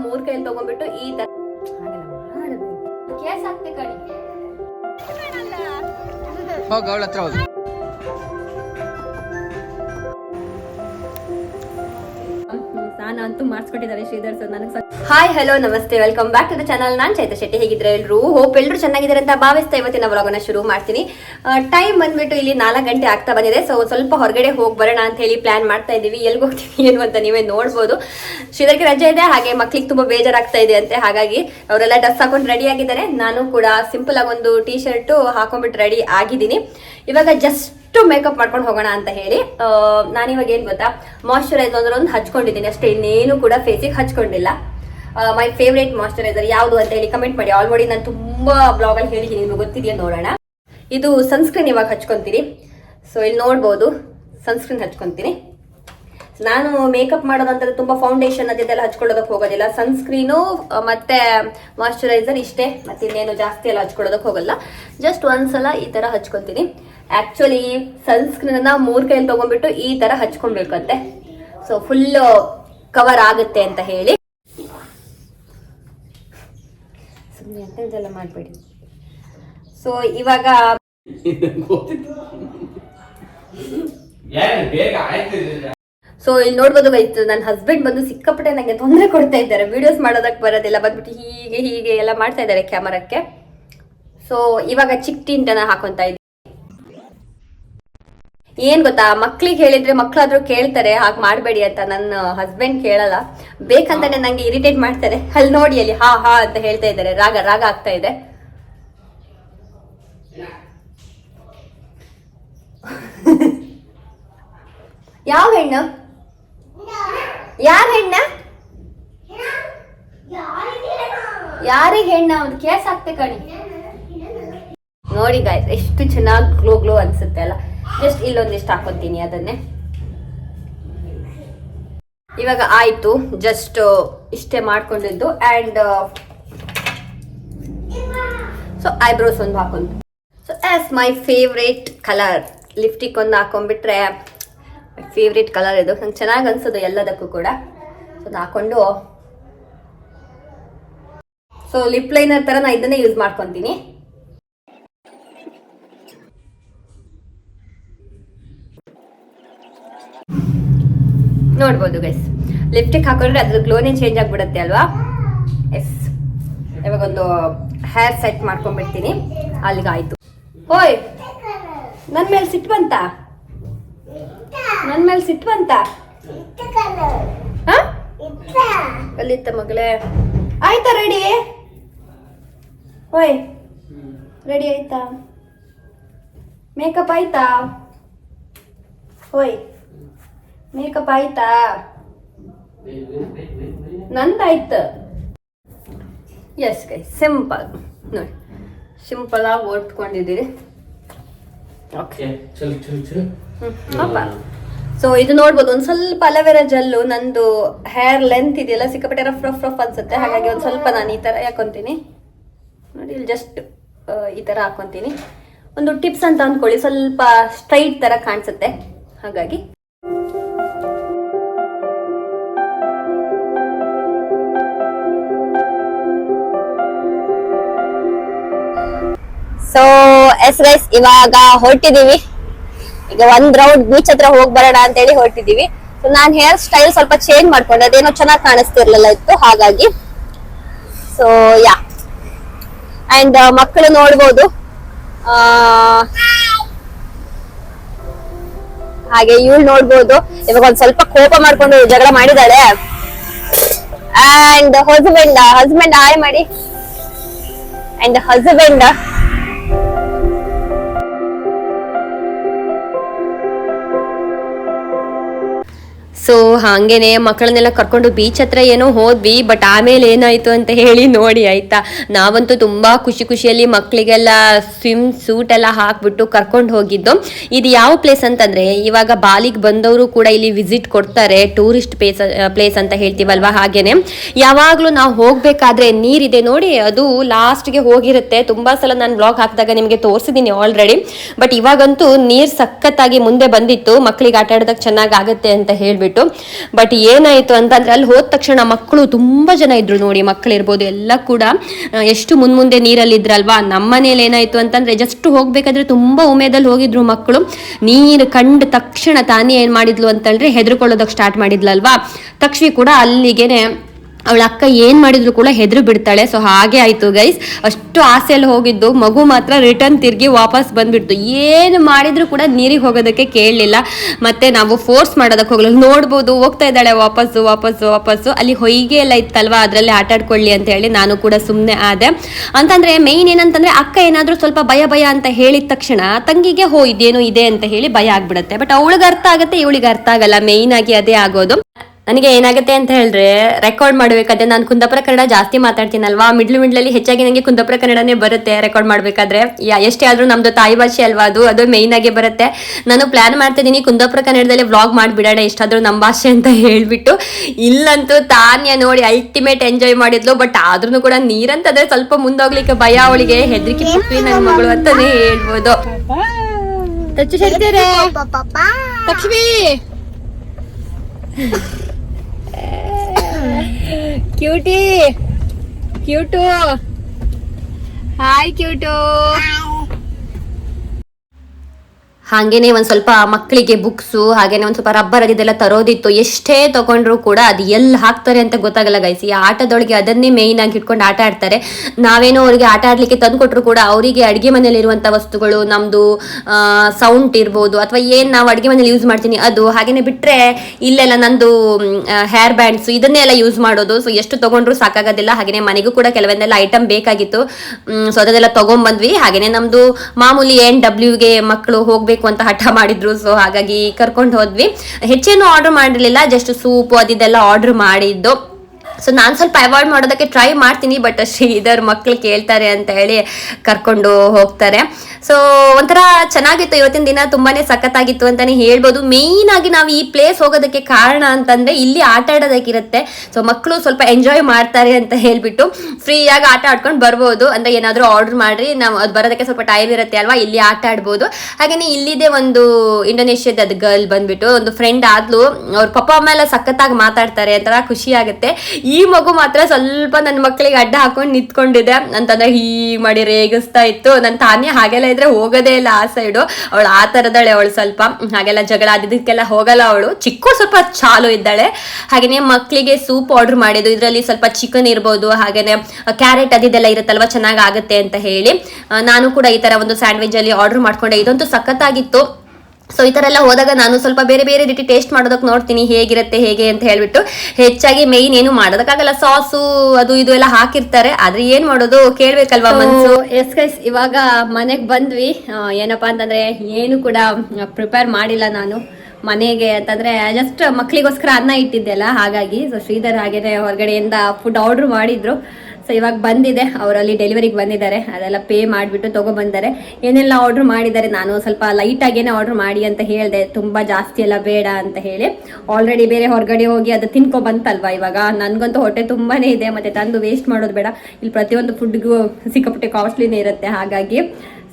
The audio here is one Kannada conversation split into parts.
ಮೂರ್ ಕೈಲಿ ತಗೊಂಡ್ಬಿಟ್ಟು ಈ ತರ. ಕೇಸ್ ಆಗ್ತೆ ಕಣಿ ಹೋಗ ಅವಳ ಹತ್ರ ಹೋಗಿ ಸ್ನಾನ ಅಂತೂ ಮಾಡಿಸ್ಕೊಟ್ಟಿದ್ದಾರೆ ಶ್ರೀಧರ್ ಸರ್ ನನಗೆ ಹಾಯ್ ಹಲೋ ನಮಸ್ತೆ. Welcome back to the channel ನಾನು ಚೈತ ಶೆಟ್ಟಿ. ಹೇಗಿದ್ರೆ ಎಲ್ಲರೂ ಹೋಪ್ ಎಲ್ಲರೂ ಚೆನ್ನಾಗಿದ್ದಾರೆ ಅಂತ ಭಾವಿಸ್ತಾ ಇವತ್ತಿನ ವ್ಲಾಗನ್ನ ಶುರು ಮಾಡ್ತೀನಿ. ಟೈಮ್ ಬಂದ್ಬಿಟ್ಟು ಇಲ್ಲಿ ನಾಲ್ಕು ಗಂಟೆ ಆಗ್ತಾ ಬಂದಿದೆ. ಸೊ ಸ್ವಲ್ಪ ಹೊರಗಡೆ ಹೋಗಿ ಬರೋಣ ಅಂತ ಹೇಳಿ ಪ್ಲಾನ್ ಮಾಡ್ತಾ ಇದ್ದೀವಿ. ಎಲ್ಲಿ ಹೋಗ್ತೀವಿ ಏನು ಅಂತ ನೀವೇ ನೋಡ್ಬೋದು. ಶ್ರೀಧರ್ಗೆ ರಜೆ ಇದೆ. ಹಾಗೆ ಮಕ್ಳಿಗೆ ತುಂಬಾ ಬೇಜಾರಾಗ್ತಾ ಇದೆ ಅಂತೆ. ಹಾಗಾಗಿ ಅವರೆಲ್ಲ ಡ್ರೆಸ್ ಹಾಕೊಂಡು ರೆಡಿ ಆಗಿದ್ದಾರೆ. ನಾನು ಕೂಡ ಸಿಂಪಲ್ ಆಗಿ ಒಂದು ಟೀ ಶರ್ಟ್ ಹಾಕೊಂಡ್ಬಿಟ್ಟು ರೆಡಿ ಆಗಿದ್ದೀನಿ. ಇವಾಗ ಜಸ್ಟ್ ಮೇಕಪ್ ಮಾಡ್ಕೊಂಡು ಹೋಗೋಣ ಅಂತ ಹೇಳಿ. ನಾನಿವಾಗ ಏನು ಗೊತ್ತಾ? ಮಾಯಶ್ಚರೈಸರ್ ಅಂದ್ರೆ ಒಂದು ಹಚ್ಕೊಂಡಿದ್ದೀನಿ. ಅಷ್ಟೇ. ಇನ್ನೇನು ಕೂಡ ಫೇಸಿಗೆ ಹಚ್ಕೊಂಡಿಲ್ಲ. ಮೈ ಫೇವ್ರೇಟ್ ಮಾಯಶ್ಚರೈಸರ್ ಯಾವುದು ಅಂತ ಹೇಳಿ ಕಮೆಂಟ್ ಮಾಡಿ. ಆಲ್ರೆಡಿ ನಾನು ತುಂಬಾ ಬ್ಲಾಗ್ ಅಲ್ಲಿ ಹೇಳಿದ್ದೀನಿ. ನಿಮ್ಗೆ ಗೊತ್ತಿದೆಯಾ ನೋಡೋಣ. ಇದು ಸನ್ಸ್ಕ್ರೀನ್ ಇವಾಗ ಹಚ್ಕೊತೀನಿ. ಸೊ ಇಲ್ಲಿ ನೋಡ್ಬೋದು. ಸನ್ಸ್ಕ್ರೀನ್ ಹಚ್ಕೊಂತೀನಿ. ನಾನು ಮೇಕಪ್ ಮಾಡೋದಂತಂದ್ರೆ ತುಂಬಾ ಫೌಂಡೇಶನ್ ಅದೆಲ್ಲ ಹಚ್ಕೊಳ್ಳೋದಕ್ಕೆ ಹೋಗೋದಿಲ್ಲ. ಸನ್ಸ್ಕ್ರೀನು ಮತ್ತೆ ಮಾಯಶ್ಚರೈಸರ್ ಇಷ್ಟೇ. ಮತ್ತೆ ಇನ್ನೇನು ಜಾಸ್ತಿ ಎಲ್ಲ ಹಚ್ಕೊಳ್ಳೋದಕ್ಕೆ ಹೋಗಲ್ಲ. ಜಸ್ಟ್ ಒಂದ್ಸಲ ಈ ತರ ಹಚ್ಕೊಂತೀನಿ. ಆಕ್ಚುಲಿ ಸನ್ಸ್ಕ್ರೀನ್ ಅನ್ನ ಮೂರ್ ಕೈಯಲ್ಲಿ ತಗೊಂಡ್ಬಿಟ್ಟು ಈ ತರ ಹಚ್ಕೊಳ್ಬೇಕಂತೆ. ಸೊ ಫುಲ್ ಕವರ್ ಆಗುತ್ತೆ ಅಂತ ಹೇಳಿ. ಸುಮ್ಮನೆ ಮಾಡಬೇಡಿ. ಸೊ ಇವಾಗ ಸೊ ಇಲ್ಲಿ ನೋಡ್ಬೋದು guys, ನನ್ನ ಹಸ್ಬೆಂಡ್ ಬಂದು ಸಿಕ್ಕಾಪಟ್ಟೆ ನನಗೆ ತೊಂದರೆ ಕೊಡ್ತಾ ಇದ್ದಾರೆ. ವಿಡಿಯೋಸ್ ಮಾಡೋದಕ್ಕೆ ಬರೋದಿಲ್ಲ ಬಂದ್ಬಿಟ್ಟು ಹೀಗೆ ಹೀಗೆ ಎಲ್ಲ ಮಾಡ್ತಾ ಇದ್ದಾರೆ ಕ್ಯಾಮರಾಕ್ಕೆ ಸೊ ಇವಾಗ ಚಿಕ್ಕ ಟಿಂಟನ್ನ ಹಾಕೊಂತ ಇದ್ದೀನಿ. ಏನ್ ಗೊತ್ತಾ? ಮಕ್ಳಿಗೆ ಹೇಳಿದ್ರೆ ಮಕ್ಳಾದ್ರೂ ಕೇಳ್ತಾರೆ ಹಾಗೆ ಮಾಡಬೇಡಿ ಅಂತ ನನ್ನ ಹಸ್ಬೆಂಡ್ ಕೇಳಲ್ಲ. ಬೇಕಂತಾನೆ ನಂಗೆ ಇರಿಟೇಟ್ ಮಾಡ್ತಾರೆ. ಅಲ್ಲಿ ನೋಡಿ ಅಲ್ಲಿ ಹಾ ಹಾ ಅಂತ ಹೇಳ್ತಾ ಇದ್ದಾರೆ. ರಾಗ ರಾಗ ಆಗ್ತಾ ಇದೆ. ಯಾವ ಹೆಣ್ಣು? ಯಾರ ಹೆಣ್ಣ? ಯಾರಿಗೆ ಹೆಣ್ಣ? ಒಂದು ಕೇಸ್ ಆಗ್ತೆ ಕಣಿ. ನೋಡಿ ಗಾಯ್ಸ್ ಎಷ್ಟು ಚೆನ್ನಾಗಿ ಗ್ಲೋ ಗ್ಲೋ ಅನ್ಸುತ್ತೆ ಅಲ್ಲ. ಜಸ್ಟ್ ಇಲ್ಲೊಂದಿಷ್ಟು ಹಾಕೊತೀನಿ ಅದನ್ನೇ. ಇವಾಗ ಆಯ್ತು ಜಸ್ಟ್ ಇಷ್ಟೇ ಮಾಡ್ಕೊಂಡಿದ್ದು. ಅಂಡ್ ಸೊ ಐಬ್ರೋಸ್ ಒಂದು ಹಾಕೊಂಡು. So as my favourite colour lipstick ಒಂದು ಹಾಕೊಂಡ್ಬಿಟ್ರೆ ಫೇವ್ರೇಟ್ ಕಲರ್ ಇದು. ನಂಗೆ ಚೆನ್ನಾಗಿ ಅನ್ಸೋದು ಎಲ್ಲದಕ್ಕೂ ಕೂಡ. ಸೊ ಅದು ಹಾಕೊಂಡು. ಸೊ ಲಿಪ್ ಲೈನರ್ ತರ ನಾನು ಇದನ್ನೇ ಯೂಸ್ ಮಾಡ್ಕೊತೀನಿ. ನೋಡ್ಬೋದು ಗೈಸ್ ಲಿಪ್ಟಿಕ್ ಹಾಕೊಂಡ್ರೆ ಅದ್ರ ಗ್ಲೋನೇ ಚೇಂಜ್ ಆಗ್ಬಿಡುತ್ತೆ ಅಲ್ವಾ? ಎಸ್ ಇವಾಗ ಒಂದು ಹೇರ್ ಸೆಟ್ ಮಾಡ್ಕೊಂಡ್ಬಿಡ್ತೀನಿ. ಅಲ್ಲಿಗೆ ಆಯ್ತು. ಹೋಯ್! ನನ್ನ ಮೇಲೆ ಸಿಟ್ಟು ಬಂತ? ನನ್ನ ಮೇಲೆ ಸಿಟ್ಟು ಬಂತ? ಕಲಿತ ಮಗಳೇ. ಆಯ್ತಾ ರೆಡಿ ಹೋಯ್! ರೆಡಿ ಆಯ್ತಾ? ಮೇಕಪ್ ಆಯ್ತಾ? ಹೋಯ್! ಮೇಕಪ್ ಆಯ್ತಾ? ನಂದಾಯ್ತು. ಎಸ್ ಗೈ ಸಿಂಪಲ್ ನೋಡಿ ಸಿಂಪಲ್ ಆಗಿ ಓದ್ಕೊಂಡಿದ್ದೀರಿ ಓಕೆ ಸೊ ಇದು ನೋಡ್ಬೋದು ಒಂದ್ ಸ್ವಲ್ಪ ಅಲವೆರ ಜಲ್ಲು ನಂದು ಹೇರ್ ಲೆಂತ್ ಇದೆಯಲ್ಲ ಸಿಕ್ಕಾಪಟ್ಟೆ ರಫ್ ರಫ್ ರಫ್ ಅನ್ಸುತ್ತೆ. ಹಾಗಾಗಿ ಒಂದ್ ಸ್ವಲ್ಪ ನಾನು ಈ ತರ ಹಾಕೊಂತೀನಿ. ನೋಡಿ ಇಲ್ಲಿ ಜಸ್ಟ್ ಈ ತರ ಹಾಕೊಂತೀನಿ. ಒಂದು ಟಿಪ್ಸ್ ಅಂತ ಅಂದ್ಕೊಳ್ಳಿ ಸ್ವಲ್ಪ ಸ್ಟ್ರೈಟ್ ತರ ಕಾಣಿಸುತ್ತೆ. ಹಾಗಾಗಿ. ಸೊ ಎಸ್ ಗೈಸ್ ಇವಾಗ ಹೊರಟಿದೀವಿ ಈಗ ಒಂದ್ ರೌಂಡ್ ಬೀಚ್ ಹತ್ರ ಹೋಗ್ ಬರೋಣ ಅಂತ ಹೇಳಿ ಹೊರಟಿದೀವಿ ಸೊ ನಾನ್ ಹೇರ್ ಸ್ಟೈಲ್ ಸ್ವಲ್ಪ ಚೇಂಜ್ ಮಾಡ್ಕೊಂಡೆ. ಅದೇನೋ ಚೆನ್ನಾಗಿ ಕಾಣಿಸ್ತಿರ್ಲಿಲ್ಲ ಇತ್ತು, ಹಾಗಾಗಿ. ಸೊ ಯಾ ಅಂಡ್ ಮಕ್ಕಳು ನೋಡ್ಬೋದು. ಹಾಗೆ ಇವಳು ನೋಡ್ಬೋದು. ಇವಾಗ ಒಂದ್ ಸ್ವಲ್ಪ ಕೋಪ ಮಾಡ್ಕೊಂಡು ಜಗಳ ಮಾಡಿದಾಳೆ. ಅಂಡ್ ಹಸ್ಬೆಂಡ್ ಹಸ್ಬೆಂಡ್ ಆಯ್ ಮಾಡಿ. ಅಂಡ್ ಹಸ್ಬೆಂಡ್ ಸೊ ಹಾಗೇನೆ ಮಕ್ಕಳನ್ನೆಲ್ಲ ಕರ್ಕೊಂಡು ಬೀಚ್ ಹತ್ರ ಏನೋ ಹೋದ್ವಿ ಬಟ್ ಆಮೇಲೆ ಏನಾಯ್ತು ಅಂತ ಹೇಳಿ ನೋಡಿ, ಆಯ್ತಾ? ನಾವಂತೂ ತುಂಬಾ ಖುಷಿ ಖುಷಿಯಲ್ಲಿ ಮಕ್ಕಳಿಗೆಲ್ಲ ಸ್ವಿಮ್ ಸೂಟ್ ಎಲ್ಲ ಹಾಕ್ಬಿಟ್ಟು ಕರ್ಕೊಂಡು ಹೋಗಿದ್ದು. ಇದು ಯಾವ ಪ್ಲೇಸ್ ಅಂತಂದ್ರೆ, ಇವಾಗ ಬಾಲಿಗೆ ಬಂದವರು ಕೂಡ ಇಲ್ಲಿ ವಿಸಿಟ್ ಕೊಡ್ತಾರೆ ಟೂರಿಸ್ಟ್ ಪ್ಲೇಸ್ ಪ್ಲೇಸ್ ಅಂತ ಹೇಳ್ತೀವಲ್ವಾ? ಹಾಗೇನೆ. ಯಾವಾಗ್ಲೂ ನಾವು ಹೋಗ್ಬೇಕಾದ್ರೆ ನೀರಿದೆ ನೋಡಿ, ಅದು ಲಾಸ್ಟ್ಗೆ ಹೋಗಿರುತ್ತೆ. ತುಂಬಾ ಸಲ ನಾನು ಬ್ಲಾಗ್ ಹಾಕಿದಾಗ ನಿಮಗೆ ತೋರಿಸಿದ್ದೀನಿ ಆಲ್ರೆಡಿ ಬಟ್ ಇವಾಗಂತೂ ನೀರ್ ಸಖತ್ತಾಗಿ ಮುಂದೆ ಬಂದಿತ್ತು. ಮಕ್ಕಳಿಗೆ ಆಟ ಆಡೋದಕ್ಕೆ ಚೆನ್ನಾಗಿ ಆಗುತ್ತೆ ಅಂತ ಹೇಳ್ಬಿಟ್ಟು. ಬಂದ್ಬಿಟ್ಟು ಬಟ್ ಏನಾಯ್ತು ಅಂತಂದ್ರೆ ಅಲ್ಲಿ ಹೋದ ತಕ್ಷಣ ಮಕ್ಕಳು ತುಂಬಾ ಜನ ಇದ್ರು ನೋಡಿ, ಮಕ್ಕಳಿರ್ಬೋದು, ಎಲ್ಲ ಕೂಡ. ಎಷ್ಟು ಮುಂದ್ ಮುಂದೆ ನೀರಲ್ಲಿ ಇದ್ರಲ್ವಾ? ನಮ್ಮ ಮನೇಲಿ ಏನಾಯ್ತು ಅಂತಂದ್ರೆ ಜಸ್ಟ್ ಹೋಗ್ಬೇಕಾದ್ರೆ ತುಂಬಾ ಉಮೇದಲ್ಲಿ ಹೋಗಿದ್ರು ಮಕ್ಕಳು. ನೀರು ಕಂಡ ತಕ್ಷಣ ತಾನೇ ಏನ್ ಮಾಡಿದ್ಲು ಅಂತಂದ್ರೆ ಹೆದರ್ಕೊಳ್ಳೋದಕ್ಕೆ ಸ್ಟಾರ್ಟ್ ಮಾಡಿದ್ಲಲ್ವಾ? ತಕ್ಷಣ ಕೂಡ ಅಲ್ಲಿಗೆನೆ ಅವಳ ಅಕ್ಕ ಏನ್ ಮಾಡಿದ್ರು ಕೂಡ ಹೆದ್ರು ಬಿಡ್ತಾಳೆ. ಸೊ ಹಾಗೆ ಆಯ್ತು ಗೈಸ್ ಅಷ್ಟು ಆಸೆಯಲ್ಲಿ ಹೋಗಿದ್ದು. ಮಗು ಮಾತ್ರ ರಿಟರ್ನ್ ತಿರ್ಗಿ ವಾಪಸ್ ಬಂದ್ಬಿಡ್ತು. ಏನು ಮಾಡಿದ್ರು ಕೂಡ ನೀರಿಗೆ ಹೋಗೋದಕ್ಕೆ ಕೇಳಲಿಲ್ಲ. ಮತ್ತೆ ನಾವು ಫೋರ್ಸ್ ಮಾಡೋದಕ್ಕೆ ಹೋಗಲ್ಲ. ನೋಡ್ಬೋದು, ಹೋಗ್ತಾ ಇದ್ದಾಳೆ ವಾಪಸ್ಸು ವಾಪಸ್ಸು ವಾಪಸ್ಸು. ಅಲ್ಲಿ ಹೊಯ್ಗೆ ಎಲ್ಲ ಇತ್ತಲ್ವಾ? ಅದರಲ್ಲಿ ಆಟ ಆಡ್ಕೊಳ್ಳಿ ಅಂತ ಹೇಳಿ ನಾನು ಕೂಡ ಸುಮ್ಮನೆ ಆದೆ. ಅಂತಂದ್ರೆ ಮೇಯ್ನ್ ಏನಂತಂದ್ರೆ ಅಕ್ಕ ಏನಾದರೂ ಸ್ವಲ್ಪ ಭಯ ಭಯ ಅಂತ ಹೇಳಿದ ತಕ್ಷಣ ತಂಗಿಗೆ, ಹೋ, ಇದೇನು ಇದೆ ಅಂತ ಹೇಳಿ ಭಯ ಆಗ್ಬಿಡುತ್ತೆ. ಬಟ್ ಅವಳಿಗೆ ಅರ್ಥ ಆಗುತ್ತೆ, ಇವಳಿಗೆ ಅರ್ಥ ಆಗಲ್ಲ. ಮೇಯ್ನ್ ಆಗಿ ಅದೇ ಆಗೋದು. ನನಗೆ ಏನಾಗುತ್ತೆ ಅಂತ ಹೇಳಿದ್ರೆ ರೆಕಾರ್ಡ್ ಮಾಡಬೇಕಾದ್ರೆ ನಾನು ಕುಂದಾಪುರ ಕನ್ನಡ ಜಾಸ್ತಿ ಮಾತಾಡ್ತೀನಲ್ವಾ? ಮಿಡ್ಲ್ ಮಿಡ್ಲಲ್ಲಿ ಹೆಚ್ಚಾಗಿ ನನಗೆ ಕುಂದಾಪುರ ಕನ್ನಡನೇ ಬರುತ್ತೆ ರೆಕಾರ್ಡ್ ಮಾಡಬೇಕಾದ್ರೆ. ಎಷ್ಟೇ ಆದರೂ ನಮ್ಮದು ತಾಯಿ ಭಾಷೆ ಅಲ್ವಾ ಅದು ಅದು ಮೇಯ್ನ್ ಆಗಿ ಬರುತ್ತೆ. ನಾನು ಪ್ಲ್ಯಾನ್ ಮಾಡ್ತಿದ್ದೀನಿ ಕುಂದಾಪುರ ಕನ್ನಡದಲ್ಲಿ ವ್ಲಾಗ್ ಮಾಡಿಬಿಡೋಣ ಎಷ್ಟಾದರೂ ನಮ್ಮ ಭಾಷೆ ಅಂತ ಹೇಳಿಬಿಟ್ಟು. ಇಲ್ಲಂತೂ ತಾನೇ ನೋಡಿ ಅಲ್ಟಿಮೇಟ್ ಎಂಜಾಯ್ ಮಾಡಿದ್ಲು ಬಟ್ ಆದ್ರೂ ಕೂಡ ನೀರಂತಂದ್ರೆ ಸ್ವಲ್ಪ ಮುಂದೋಗ್ಲಿಕ್ಕೆ ಭಯ ಅವಳಿಗೆ. ಹೆದರಿಕೆ ಪುಪ್ಪಿ ನನ್ನ ಮಗಳು ಅಂತಾನೆ ಹೇಳ್ಬೋದು. Lakshmi Yeah. Lakshmi cutie cute hi cute ಹಾಗೇನೆ ಒಂದ್ ಸ್ವಲ್ಪ ಮಕ್ಕಳಿಗೆ ಬುಕ್ಸು ಹಾಗೇನೆ ಒಂದ್ ಸ್ವಲ್ಪ ರಬ್ಬರ್ ಅದಿದೆಲ್ಲ ತರೋದಿತ್ತು. ಎಷ್ಟೇ ತಗೊಂಡ್ರು ಕೂಡ ಅದು ಎಲ್ಲಿ ಹಾಕ್ತಾರೆ ಅಂತ ಗೊತ್ತಾಗಲ್ಲ ಗೈಸಿ ಈ ಆಟದೊಳಗೆ ಅದನ್ನೇ ಮೇಯ್ನ್ ಆಗಿ ಇಟ್ಕೊಂಡು ಆಟ ಆಡ್ತಾರೆ. ನಾವೇನೋ ಅವರಿಗೆ ಆಟ ಆಡ್ಲಿಕ್ಕೆ ತಂದ್ಕೊಟ್ರು ಕೂಡ ಅವರಿಗೆ ಅಡಿಗೆ ಮನೇಲಿ ಇರುವಂತ ವಸ್ತುಗಳು, ನಮ್ದು ಸೌಂಡ್ ಇರ್ಬೋದು, ಅಥವಾ ಏನ್ ನಾವು ಅಡಿಗೆ ಮನೇಲಿ ಯೂಸ್ ಮಾಡ್ತೀನಿ, ಅದು. ಹಾಗೇನೆ ಬಿಟ್ರೆ ಇಲ್ಲೆಲ್ಲ ನಂದು ಹೇರ್ ಬ್ಯಾಂಡ್ಸ್ ಇದನ್ನೇ ಎಲ್ಲ ಯೂಸ್ ಮಾಡೋದು. ಸೊ ಎಷ್ಟು ತಗೊಂಡ್ರು ಸಾಕಾಗೋದಿಲ್ಲ. ಹಾಗೇನೆ ಮನೆಗೂ ಕೂಡ ಕೆಲವೊಂದೆಲ್ಲ ಐಟಮ್ ಬೇಕಾಗಿತ್ತು. ಸೊ ಅದನ್ನೆಲ್ಲ ತಗೊಂಡ್ಬಂದ್ವಿ ಹಾಗೇನೆ ನಮ್ದು ಮಾಮೂಲಿ ಎನ್ ಡಬ್ಲ್ಯೂಗೆ ಮಕ್ಕಳು ಹೋಗ್ಬೇಕು ಅಂತ ಹಠ ಮಾಡಿದ್ರು. ಸೊ ಹಾಗಾಗಿ ಕರ್ಕೊಂಡು ಹೋದ್ವಿ. ಹೆಚ್ಚೇನು ಆರ್ಡರ್ ಮಾಡಿರ್ಲಿಲ್ಲ ಜಸ್ಟ್ ಸೂಪ್ ಅದಿದೆಲ್ಲ ಆರ್ಡರ್ ಮಾಡಿದ್ದು. ಸೊ ನಾನು ಸ್ವಲ್ಪ ಅವಾಯ್ಡ್ ಮಾಡೋದಕ್ಕೆ ಟ್ರೈ ಮಾಡ್ತೀನಿ ಬಟ್ ಶ್ರೀಧರ್ ಮಕ್ಳು ಕೇಳ್ತಾರೆ ಅಂತ ಹೇಳಿ ಕರ್ಕೊಂಡು ಹೋಗ್ತಾರೆ. ಸೊ ಒಂಥರ ಚೆನ್ನಾಗಿತ್ತು. ಇವತ್ತಿನ ದಿನ ತುಂಬಾನೇ ಸಖತ್ತಾಗಿತ್ತು ಅಂತಾನೆ ಹೇಳ್ಬೋದು. ಆಗಿ ನಾವು ಈ ಪ್ಲೇಸ್ ಹೋಗೋದಕ್ಕೆ ಕಾರಣ ಅಂತಂದ್ರೆ ಇಲ್ಲಿ ಆಟ ಆಡೋದಕ್ಕಿರುತ್ತೆ. ಸೊ ಮಕ್ಕಳು ಸ್ವಲ್ಪ ಎಂಜಾಯ್ ಮಾಡ್ತಾರೆ ಅಂತ ಹೇಳ್ಬಿಟ್ಟು ಫ್ರೀಯಾಗಿ ಆಟ ಆಡ್ಕೊಂಡು ಬರ್ಬೋದು. ಅಂದ್ರೆ ಏನಾದರೂ ಆರ್ಡರ್ ಮಾಡ್ರಿ, ನಾವು ಅದು ಬರೋದಕ್ಕೆ ಸ್ವಲ್ಪ ಟೈಮ್ ಇರುತ್ತೆ ಅಲ್ವಾ? ಇಲ್ಲಿ ಆಟ ಆಡ್ಬೋದು. ಹಾಗೇನೆ ಇಲ್ಲಿದೆ ಒಂದು ಇಂಡೋನೇಷ್ಯಾದ ಅದು ಗರ್ಲ್ ಬಂದ್ಬಿಟ್ಟು, ಒಂದು ಫ್ರೆಂಡ್ ಆದ್ಲು. ಅವ್ರ ಪಪ್ಪ ಅಮ್ಮ ಎಲ್ಲ ಸಖತ್ತಾಗಿ ಮಾತಾಡ್ತಾರೆ, ಒಂಥರ ಖುಷಿ ಆಗುತ್ತೆ. ಈ ಮಗು ಮಾತ್ರ ಸ್ವಲ್ಪ ನನ್ನ ಮಕ್ಕಳಿಗೆ ಅಡ್ಡ ಹಾಕೊಂಡು ನಿಂತ್ಕೊಂಡಿದೆ. ಅಂತಂದ್ರೆ ಹೀಗ್ ಮಾಡಿ ರೇಗಿಸ್ತಾ ಇತ್ತು. ನನ್ನ ತಾನೇ ಹಾಗೆಲ್ಲ ಇದ್ರೆ ಹೋಗೋದೇ ಇಲ್ಲ ಆ ಸೈಡು ಅವಳು ಆ ಥರದಳೆ ಅವಳು ಸ್ವಲ್ಪ. ಹಾಗೆಲ್ಲ ಜಗಳ ಆದಿದ್ದಕ್ಕೆಲ್ಲ ಹೋಗಲ್ಲ ಅವಳು. ಚಿಕ್ಕ ಸ್ವಲ್ಪ ಚಾಲು ಇದ್ದಾಳೆ. ಹಾಗೇನೆ ಮಕ್ಕಳಿಗೆ ಸೂಪ್ ಆರ್ಡರ್ ಮಾಡಿದ್ದು. ಇದರಲ್ಲಿ ಸ್ವಲ್ಪ ಚಿಕನ್ ಇರ್ಬೋದು, ಹಾಗೇನೆ ಕ್ಯಾರೆಟ್ ಅದಿದೆಲ್ಲ ಇರುತ್ತಲ್ವ ಚೆನ್ನಾಗಿ ಆಗುತ್ತೆ ಅಂತ ಹೇಳಿ. ನಾನು ಕೂಡ ಈ ತರ ಒಂದು ಸ್ಯಾಂಡ್ವಿಚ್ ಅಲ್ಲಿ ಆರ್ಡರ್ ಮಾಡ್ಕೊಂಡೆ. ಇದಂತೂ ಸಖತ್ತಾಗಿತ್ತು. ಸೊ ಈ ಥರ ಎಲ್ಲ ಹೋದಾಗ ನಾನು ಸ್ವಲ್ಪ ಬೇರೆ ಬೇರೆ ರೀತಿ ಟೇಸ್ಟ್ ಮಾಡೋದಕ್ಕೆ ನೋಡ್ತೀನಿ ಹೇಗಿರುತ್ತೆ ಹೇಗೆ ಅಂತ ಹೇಳಿಬಿಟ್ಟು ಹೆಚ್ಚಾಗಿ ಮೇಯ್ನ್ ಏನು ಮಾಡೋದಕ್ಕಾಗಲ್ಲ. ಸಾಸು ಅದು ಇದು ಎಲ್ಲ ಹಾಕಿರ್ತಾರೆ. ಆದ್ರೆ ಏನು ಮಾಡೋದು? ಕೇಳಬೇಕಲ್ವಾ ಮನಸ್ಸು ಎಸ್ ಗೈಸ್ ಇವಾಗ ಮನೆಗೆ ಬಂದ್ವಿ. ಏನಪ್ಪಾ ಅಂತಂದ್ರೆ ಏನು ಕೂಡ ಪ್ರಿಪೇರ್ ಮಾಡಿಲ್ಲ ನಾನು ಮನೆಗೆ ಅಂತಂದ್ರೆ ಜಸ್ಟ್ ಮಕ್ಕಳಿಗೋಸ್ಕರ ಅನ್ನ ಇಟ್ಟಿದ್ದೆಲ್ಲ ಹಾಗಾಗಿ. ಸೊ ಶ್ರೀಧರ್ ಹಾಗೇನೆ ಹೊರಗಡೆಯಿಂದ ಫುಡ್ ಆರ್ಡ್ರ್ ಮಾಡಿದ್ರು. ಸೊ ಇವಾಗ ಬಂದಿದೆ. ಅವರಲ್ಲಿ ಡೆಲಿವರಿಗೆ ಬಂದಿದ್ದಾರೆ. ಅದೆಲ್ಲ ಪೇ ಮಾಡಿಬಿಟ್ಟು ತೊಗೊಬಂದಾರೆ ಏನೆಲ್ಲ ಆರ್ಡರ್ ಮಾಡಿದ್ದಾರೆ ನಾನು ಸ್ವಲ್ಪ ಲೈಟ್ ಆಗೇನೆ ಆರ್ಡರ್ ಮಾಡಿ ಅಂತ ಹೇಳಿದೆ. ತುಂಬ ಜಾಸ್ತಿ ಎಲ್ಲ ಬೇಡ ಅಂತ ಹೇಳಿ. ಆಲ್ರೆಡಿ ಬೇರೆ ಹೊರಗಡೆ ಹೋಗಿ ಅದು ತಿನ್ಕೊ ಬಂತಲ್ವಾ ಇವಾಗ? ನನಗಂತೂ ಹೊಟ್ಟೆ ತುಂಬಾನೇ ಇದೆ. ಮತ್ತೆ ತಂದು ವೇಸ್ಟ್ ಮಾಡೋದು ಬೇಡ. ಇಲ್ಲಿ ಪ್ರತಿಯೊಂದು ಫುಡ್ಗೂ ಸಿಕ್ಕಾಪಟ್ಟೆ ಕಾಸ್ಟ್ಲಿನೇ ಇರುತ್ತೆ ಹಾಗಾಗಿ.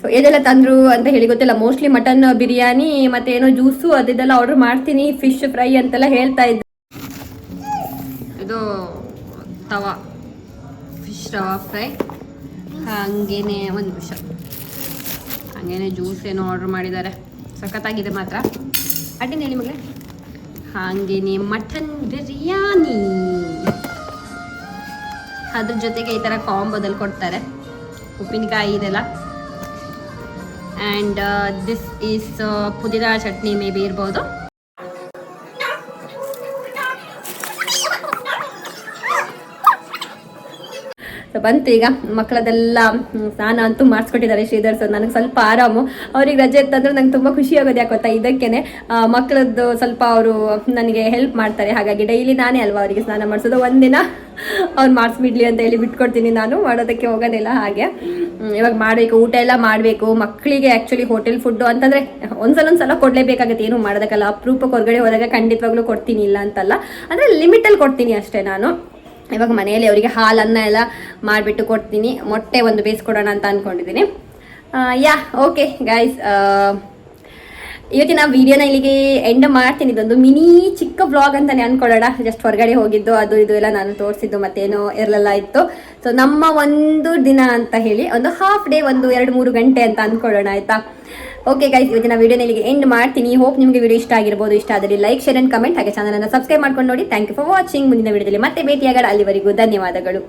ಸೊ ಏನೆಲ್ಲ ತಂದ್ರು ಅಂತ ಹೇಳಿ ಗೊತ್ತಿಲ್ಲ. ಮೋಸ್ಟ್ಲಿ ಮಟನ್ ಬಿರಿಯಾನಿ, ಮತ್ತೆ ಏನೋ ಜ್ಯೂಸು ಅದೆಲ್ಲ ಆರ್ಡರ್ ಮಾಡ್ತೀನಿ. ಫಿಶ್ ಫ್ರೈ ಅಂತೆಲ್ಲ ಹೇಳ್ತಾ ಇದ್ದೆ. ಇದು ತವಾ. ರವಾ ಫ್ರೈ ಹಾಗೇನೆ ಒಂದು ನಿಮಿಷ. ಹಾಗೇನೆ ಜ್ಯೂಸ್ ಏನೋ ಆರ್ಡರ್ ಮಾಡಿದ್ದಾರೆ. ಸಖತ್ತಾಗಿದೆ ಮಾತ್ರ. ಅಡ್ಡಿನ ಹೇಳಿ ಮಗಳೇ. ಹಾಗೇನೆ ಮಟನ್ ಬಿರಿಯಾನಿ ಅದ್ರ ಜೊತೆಗೆ ಈ ಥರ ಕಾಂಬೋದಲ್ಲಿ ಕೊಡ್ತಾರೆ. ಉಪ್ಪಿನಕಾಯಿ ಇದೆಲ್ಲ. And this is pudina chutney maybe ಇರ್ಬೋದು. ಸೊ ಬಂತು. ಈಗ ಮಕ್ಕಳದೆಲ್ಲ ಸ್ನಾನ ಅಂತೂ ಮಾಡಿಸ್ಕೊಟ್ಟಿದ್ದಾರೆ ಶ್ರೀಧರ್ ಸರ್. ನನಗೆ ಸ್ವಲ್ಪ ಆರಾಮು. ಅವ್ರಿಗೆ ರಜೆ ಇತ್ತಂದ್ರೆ ನಂಗೆ ತುಂಬ ಖುಷಿ ಆಗೋದು ಯಾಕೆ ಗೊತ್ತಾ? ಇದಕ್ಕೇನೆ ಮಕ್ಕಳದ್ದು ಸ್ವಲ್ಪ ಅವರು ನನಗೆ ಹೆಲ್ಪ್ ಮಾಡ್ತಾರೆ. ಹಾಗಾಗಿ ಡೈಲಿ ನಾನೇ ಅಲ್ವಾ ಅವರಿಗೆ ಸ್ನಾನ ಮಾಡಿಸೋದು? ಒಂದಿನ ಅವ್ರು ಮಾಡಿಸ್ಬಿಡ್ಲಿ ಅಂತ ಹೇಳಿ ಬಿಟ್ಕೊಡ್ತೀನಿ ನಾನು. ಮಾಡೋದಕ್ಕೆ ಹೋಗೋದಿಲ್ಲ ಹಾಗೆ. ಇವಾಗ ಮಾಡಬೇಕು, ಊಟ ಎಲ್ಲ ಮಾಡಬೇಕು. ಮಕ್ಕಳಿಗೆ ಆ್ಯಕ್ಚುಲಿ ಹೋಟೆಲ್ ಫುಡ್ಡು ಅಂತಂದರೆ ಒಂದ್ಸಲ ಒಂದ್ಸಲ ಕೊಡಲೇಬೇಕಾಗುತ್ತೆ. ಏನು ಮಾಡೋದಕ್ಕಲ್ಲ. ಅಪರೂಪಕ್ಕೆ ಹೊರಗಡೆ ಹೋದಾಗ ಖಂಡಿತವಾಗ್ಲೂ ಕೊಡ್ತೀನಿ ಇಲ್ಲ ಅಂತಲ್ಲ. ಅಂದರೆ ಲಿಮಿಟಲ್ಲಿ ಕೊಡ್ತೀನಿ ಅಷ್ಟೇ ನಾನು. ಇವಾಗ ಮನೆಯಲ್ಲಿ ಅವರಿಗೆ ಹಾಲನ್ನ ಎಲ್ಲ ಮಾಡಿಬಿಟ್ಟು ಕೊಡ್ತೀನಿ. ಮೊಟ್ಟೆ ಒಂದು ಬೇಯಿಸ್ಕೊಡೋಣ ಅಂತ ಅಂದ್ಕೊಂಡಿದ್ದೀನಿ ಯಾ, ಓಕೆ ಗೈಸ್ ಇವತ್ತಿನ ವಿಡಿಯೋನ ಇಲ್ಲಿಗೆ ಎಂಡ್ ಮಾಡ್ತೀನಿ. ಇದೊಂದು ಮಿನಿ ಚಿಕ್ಕ ಬ್ಲಾಗ್ ಅಂತಾನೆ ಅನ್ಕೊಳ್ಳೋಣ. ಜಸ್ಟ್ ಹೊರಗಡೆ ಹೋಗಿದ್ದು, ಅದು ಇದು ಎಲ್ಲ ನಾನು ತೋರಿಸಿದ್ದು, ಮತ್ತೇನೋ ಇರಲಿಲ್ಲ ಇತ್ತು. ಸೊ ನಮ್ಮ ಒಂದು ದಿನ ಅಂತ ಹೇಳಿ, ಒಂದು ಹಾಫ್ ಡೇ ಒಂದು ಎರಡು ಮೂರು ಗಂಟೆ ಅಂತ ಅನ್ಕೊಳ್ಳೋಣ, ಆಯ್ತಾ? ಓಕೆ ಗೈಸ್ ಇವತ್ತಿನ ವಿಡಿಯೋನ ಇಲ್ಲಿಗೆ ಎಂಡ್ ಮಾಡ್ತೀನಿ. ಹೋಪ್ ನಿಮಗೆ ವಿಡಿಯೋ ಇಷ್ಟ ಆಗಿರ್ಬೋದು. ಇಷ್ಟ ಆದರೆ ಲೈಕ್ ಶೇರ್ ಅಂಡ್ ಕಮೆಂಟ್ ಹಾಗೆ ಚಾನಲ್ ಅನ್ನು ಸಬ್ಸ್ಕ್ರೈಬ್ ಮಾಡ್ಕೊಂಡು ನೋಡಿ. ಥ್ಯಾಂಕ್ ಯು ಫಾರ್ ವಾಚಿಂಗ್ ಮುಂದಿನ ವಿಡಿಯೋದಲ್ಲಿ ಮತ್ತೆ ಭೇಟಿಯಾಗೋಣ. ಅಲ್ಲಿವರೆಗೂ ಧನ್ಯವಾದಗಳು.